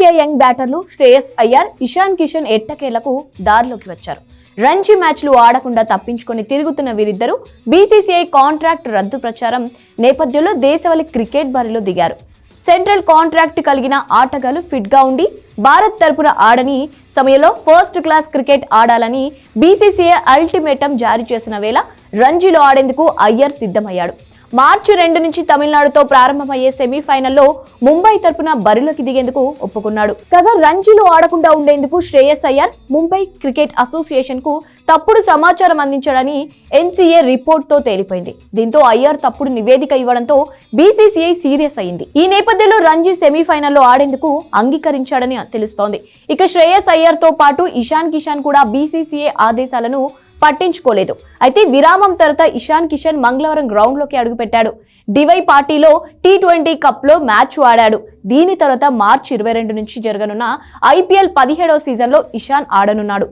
Team India young బ్యాటర్లు శ్రేయస్ అయ్యర్ ఇషాన్ కిషన్ ఎట్టకేలకు దారిలోకి వచ్చారు. రంజీ మ్యాచ్లు ఆడకుండా తప్పించుకొని తిరుగుతున్న వీరిద్దరూ బీసీసీఐ కాంట్రాక్ట్ రద్దు ప్రచారం నేపథ్యంలో దేశవాళీ క్రికెట్ బరిలో దిగారు. సెంట్రల్ కాంట్రాక్ట్ కలిగిన ఆటగాళ్ళు ఫిట్గా ఉండి భారత్ తరపున ఆడని సమయంలో ఫస్ట్ క్లాస్ క్రికెట్ ఆడాలని బీసీసీఐ అల్టిమేటం జారీ చేసిన వేళ రంజీలో ఆడేందుకు అయ్యర్ సిద్ధమయ్యాడు. మార్చి రెండు నుంచి తమిళనాడుతో ప్రారంభమయ్యే సెమీఫైనల్లో ముంబై తరపున బరిలోకి దిగేందుకు ఒప్పుకున్నాడు. కాగా రంజీలో ఆడకుండా ఉండేందుకు శ్రేయస్ అయ్యర్ ముంబై క్రికెట్ అసోసియేషన్కు తప్పుడు సమాచారం అందించాడని ఎన్సీఏ రిపోర్ట్తో తేలిపోయింది. దీంతో అయ్యర్ తప్పుడు నివేదిక ఇవ్వడంతో బీసీసీఐ సీరియస్ అయింది ఈ నేపథ్యంలో రంజీ సెమీఫైనల్లో ఆడేందుకు అంగీకరించాడని తెలుస్తోంది. ఇక శ్రేయస్ అయ్యర్తో పాటు ఇషాన్ కిషాన్ కూడా బీసీసీఐ ఆదేశాలను పట్టించుకోలేదు. అయితే విరామం తర్వాత ఇషాన్ కిషన్ మంగళవారం గ్రౌండ్లోకి అడుగుపెట్టాడు. డివై పార్టీలో టీ ట్వంటీ కప్లో మ్యాచ్ ఆడాడు. దీని తర్వాత మార్చి ఇరవై రెండు నుంచి జరగనున్న ఐపీఎల్ పదిహేడవ సీజన్లో ఇషాన్ ఆడనున్నాడు.